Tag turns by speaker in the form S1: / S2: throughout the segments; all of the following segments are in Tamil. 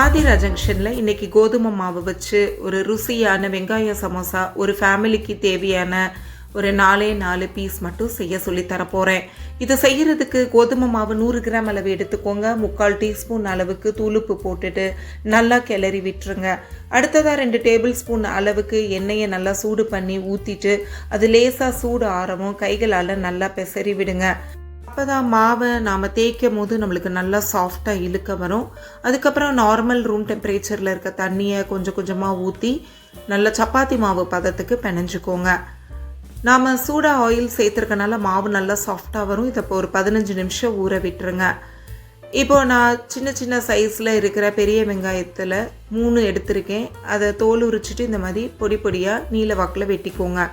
S1: ஆதிரா ஜங்ஷனில் இன்றைக்கி கோதுமை மாவு வச்சு ஒரு ருசியான வெங்காய சமோசா ஒரு ஃபேமிலிக்கு தேவையான ஒரு நாலே நாலு பீஸ் மட்டும் செய்ய சொல்லி தரப்போகிறேன் இது செய்கிறதுக்கு கோதுமை மாவு நூறு கிராம் அளவு எடுத்துக்கோங்க. முக்கால் டீஸ்பூன் அளவுக்கு தூளுப்பு போட்டுட்டு நல்லா கிளறி விட்டுருங்க. அடுத்ததாக ரெண்டு டேபிள் ஸ்பூன் அளவுக்கு எண்ணெயை நல்லா சூடு பண்ணி ஊற்றிட்டு அது லேசாக சூடு ஆறவும் கைகளால் நல்லா பெசறி விடுங்க. அப்போ தான் மாவை நாம் தேய்க்கும் போது நம்மளுக்கு நல்லா சாஃப்டாக இழுக்க வரும். அதுக்கப்புறம் நார்மல் ரூம் டெம்பரேச்சரில் இருக்க தண்ணியை கொஞ்சம் கொஞ்சமாக ஊற்றி நல்ல சப்பாத்தி மாவு பதத்துக்கு பிணைஞ்சிக்கோங்க. நாம் சூடாக ஆயில் சேர்த்துருக்கனால மாவு நல்லா சாஃப்டாக வரும். இதை இப்போ ஒரு பதினஞ்சு நிமிஷம் ஊற விட்டுருங்க. இப்போ நான் சின்ன சின்ன சைஸில் இருக்கிற பெரிய வெங்காயத்தில் மூணு எடுத்திருக்கேன். அதை தோல் உரிச்சிட்டு இந்த மாதிரி பொடி பொடியாக நீல வாக்கில் வெட்டிக்கோங்க.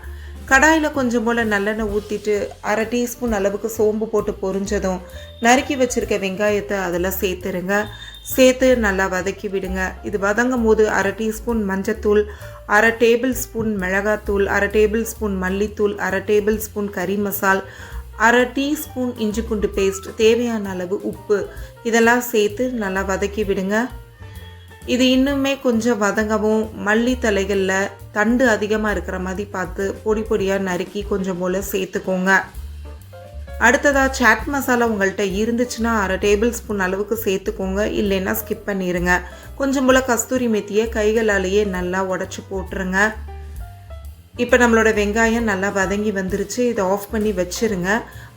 S1: கடாயில் கொஞ்சம் போல் நல்லெண்ணெய் ஊற்றிட்டு அரை டீஸ்பூன் அளவுக்கு சோம்பு போட்டு பொரிஞ்சதும் நறுக்கி வச்சுருக்க வெங்காயத்தை அதில் சேர்த்துருங்க. சேர்த்து நல்லா வதக்கி விடுங்க. இது வதங்கும் போது அரை டீஸ்பூன் மஞ்சத்தூள் அரை டேபிள் ஸ்பூன் மிளகாத்தூள் அரை டேபிள் ஸ்பூன் மல்லித்தூள் அரை டேபிள் ஸ்பூன் கறி மசால் அரை டீஸ்பூன் இஞ்சி பூண்டு பேஸ்ட் தேவையான அளவு உப்பு. இதெல்லாம் சேர்த்து நல்லா வதக்கி விடுங்க. இது இன்னுமே கொஞ்சம் வதங்கவும் மல்லி தலைகளில் தண்டு அதிகமாக இருக்கிற மாதிரி பார்த்து பொடி பொடியாக நறுக்கி கொஞ்சம் போல் சேர்த்துக்கோங்க. அடுத்ததாக சாட் மசாலா உங்கள்கிட்ட இருந்துச்சுன்னா அரை டேபிள் ஸ்பூன் அளவுக்கு சேர்த்துக்கோங்க. இல்லைன்னா ஸ்கிப் பண்ணிடுங்க கொஞ்சம் போல் கஸ்தூரி மெத்தியை கைகளாலேயே நல்லா உடச்சி போட்டுருங்க. இப்போ நம்மளோட வெங்காயம் நல்லா வதங்கி வந்துருச்சு இதை ஆஃப் பண்ணி வச்சுருங்க.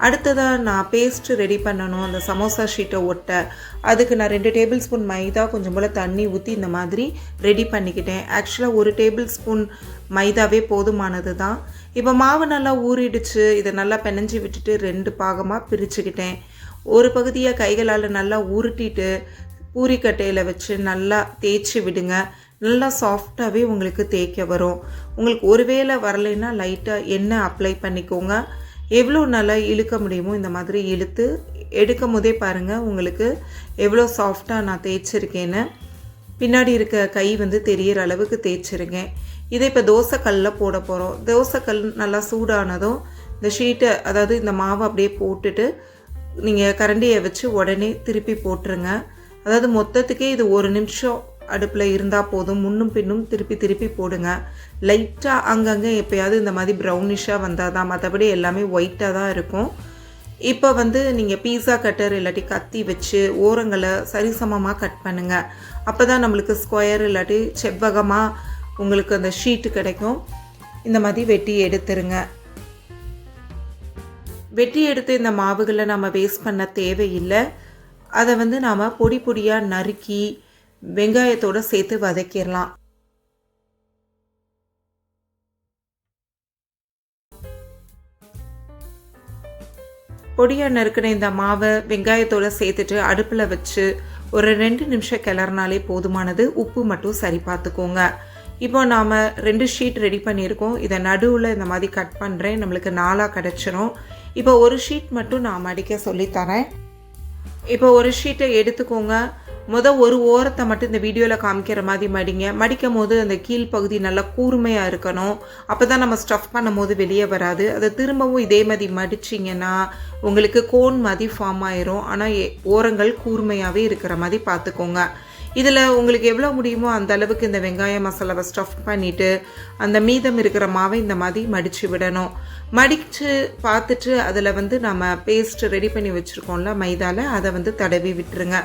S1: அடுத்ததாக நான் பேஸ்ட்டு ரெடி பண்ணணும் அந்த சமோசா ஷீட்டை ஒட்ட. அதுக்கு நான் ரெண்டு டேபிள் ஸ்பூன் மைதா கொஞ்சம் போல் தண்ணி ஊற்றி இந்த மாதிரி ரெடி பண்ணிக்கிட்டேன். ஆக்சுவலாக ஒரு டேபிள் ஸ்பூன் மைதாவே போதுமானது தான் இப்போ மாவு நல்லா ஊறிடுச்சு இதை நல்லா பெனஞ்சி விட்டுட்டு ரெண்டு பாகமாக பிரிச்சுக்கிட்டேன். ஒரு பகுதியை கைகளால் நல்லா உருட்டிட்டு பூரிக்கட்டையில் வச்சு நல்லா தேய்ச்சி விடுங்க. நல்லா சாஃப்டாகவே உங்களுக்கு தேய்க்க வரும். உங்களுக்கு ஒருவேளை வரலைன்னா லைட்டாக எண்ணெய் அப்ளை பண்ணிக்கோங்க. எவ்வளோ நல்லா இழுக்க முடியுமோ இந்த மாதிரி இழுத்து எடுக்கும் போதே பாருங்கள் உங்களுக்கு எவ்வளோ சாஃப்டாக நான் தேய்ச்சிருக்கேன்னு. பின்னாடி இருக்க கை வந்து தெரியிற அளவுக்கு தேய்ச்சிருக்கேன் இதை இப்போ தோசைக்கல்லில் போட போகிறோம் தோசைக்கல் நல்லா சூடானதும் இந்த ஷீட்டை அதாவது இந்த மாவை அப்படியே போட்டுட்டு நீங்கள் கரண்டியை வச்சு உடனே திருப்பி போட்டுருங்க. அதாவது மொத்தத்துக்கே இது ஒரு நிமிஷம் அடுப்பில் இருந்தால் போதும். முன்னும் பின்னும் திருப்பி திருப்பி போடுங்க. லைட்டாக அங்கங்கே எப்போயாவது இந்த மாதிரி ப்ரௌனிஷாக வந்தால் தான் மற்றபடி எல்லாமே ஒயிட்டாக தான் இருக்கும். இப்போ வந்து நீங்கள் பீஸா கட்டர் இல்லாட்டி கத்தி வச்சு ஓரங்களை சரிசமமாக கட் பண்ணுங்கள் அப்போ தான் நம்மளுக்கு ஸ்கொயர் இல்லாட்டி செவ்வகமாக உங்களுக்கு அந்த ஷீட்டு கிடைக்கும். இந்த மாதிரி வெட்டி எடுத்துருங்க. வெட்டி எடுத்து இந்த மாவுகளை நம்ம வேஸ்ட் பண்ண தேவையில்லை. அதை வந்து நாம் பொடி பொடியாக நறுக்கி வெங்காயத்தோடு சேர்த்து வதக்கிடலாம். பொடியாக நறுக்கின இந்த மாவை வெங்காயத்தோடு சேர்த்துட்டு அடுப்பில் வச்சு ஒரு ரெண்டு நிமிஷம் கிளறினாலே போதுமானது. உப்பு மட்டும் சரி பார்த்துக்கோங்க. இப்போ நாம் ரெண்டு ஷீட் ரெடி பண்ணியிருக்கோம். இதை நடுவில் இந்த மாதிரி கட் பண்ணுறேன் நம்மளுக்கு நாலாக கிடச்சிரும். இப்போ ஒரு ஷீட் மட்டும் நான் மடிக்க சொல்லித்தரேன். இப்போ ஒரு ஷீட்டை எடுத்துக்கோங்க. முத ஒரு ஓரத்தை மட்டும் இந்த வீடியோவில் காமிக்கிற மாதிரி மடிங்க. மடிக்கும் போது அந்த கீழ்ப்பகுதி நல்லா கூர்மையாக இருக்கணும். அப்போ தான் நம்ம ஸ்டஃப் பண்ணும் போது வெளியே வராது. அதை திரும்பவும் இதே மாதிரி மடிச்சிங்கன்னா உங்களுக்கு கோன் மாதிரி ஃபார்ம் ஆயிரும். ஆனால் ஓரங்கள் கூர்மையாகவே இருக்கிற மாதிரி பார்த்துக்கோங்க. இதில் உங்களுக்கு எவ்வளோ முடியுமோ அந்த அளவுக்கு இந்த வெங்காய மசாலாவை ஸ்டஃப் பண்ணிவிட்டு அந்த மீதம் இருக்கிற மாவை இந்த மாதிரி மடித்து விடணும். மடித்து பார்த்துட்டு அதில் வந்து நம்ம பேஸ்ட் ரெடி பண்ணி வச்சுருக்கோம்ல மைதாவில் அதை வந்து தடவி விட்டுருங்க.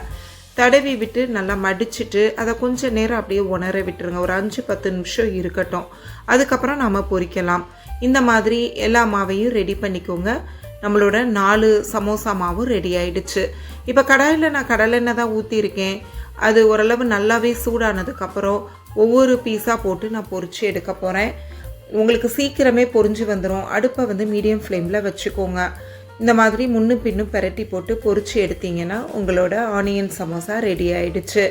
S1: தடவி விட்டு நல்லா மடிச்சுட்டு அதை கொஞ்சம் நேரம் அப்படியே உணர விட்டுருங்க. ஒரு அஞ்சு பத்து நிமிஷம் இருக்கட்டும். அதுக்கப்புறம் நாம் பொரிக்கலாம் இந்த மாதிரி எல்லா மாவையும் ரெடி பண்ணிக்கோங்க. நம்மளோட நாலு சமோசா மாவும் ரெடி ஆயிடுச்சு. இப்போ கடாயில் நான் கடலெண்ணெய் தான் ஊற்றிருக்கேன் அது ஓரளவு நல்லாவே சூடானதுக்கப்புறம் ஒவ்வொரு பீஸாக போட்டு நான் பொரித்து எடுக்க போகிறேன் உங்களுக்கு சீக்கிரமே பொரிஞ்சு வந்துடும் அடுப்பை வந்து மீடியம் ஃப்ளேமில் வச்சுக்கோங்க. இந்த மாதிரி முன்னும் பின்னும் பெரட்டி போட்டு பொரிச்சு எடுத்தீங்கன்னா உங்களோட ஆனியன் சமோசா ரெடி ஆயிடுச்சு.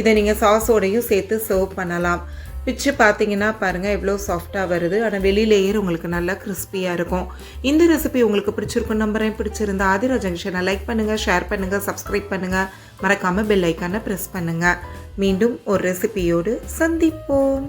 S1: இதை நீங்கள் சாஸோடையும் சேர்த்து சர்வ் பண்ணலாம். பிச்சு பார்த்தீங்கன்னா பாருங்கள் எவ்வளோ சாஃப்டாக வருது. ஆனால் வெளியிலேயே உங்களுக்கு நல்லா கிறிஸ்பியாக இருக்கும். இந்த ரெசிபி உங்களுக்கு பிடிச்சிருக்கும் நம்புறேன். பிடிச்சிருந்தா ஆதிரா ஜங்ஷனை லைக் பண்ணுங்கள் ஷேர் பண்ணுங்கள் சப்ஸ்கிரைப் பண்ணுங்கள் மறக்காமல் பெல் ஐக்கானை ப்ரெஸ் பண்ணுங்கள் மீண்டும் ஒரு ரெசிபியோடு சந்திப்போம்.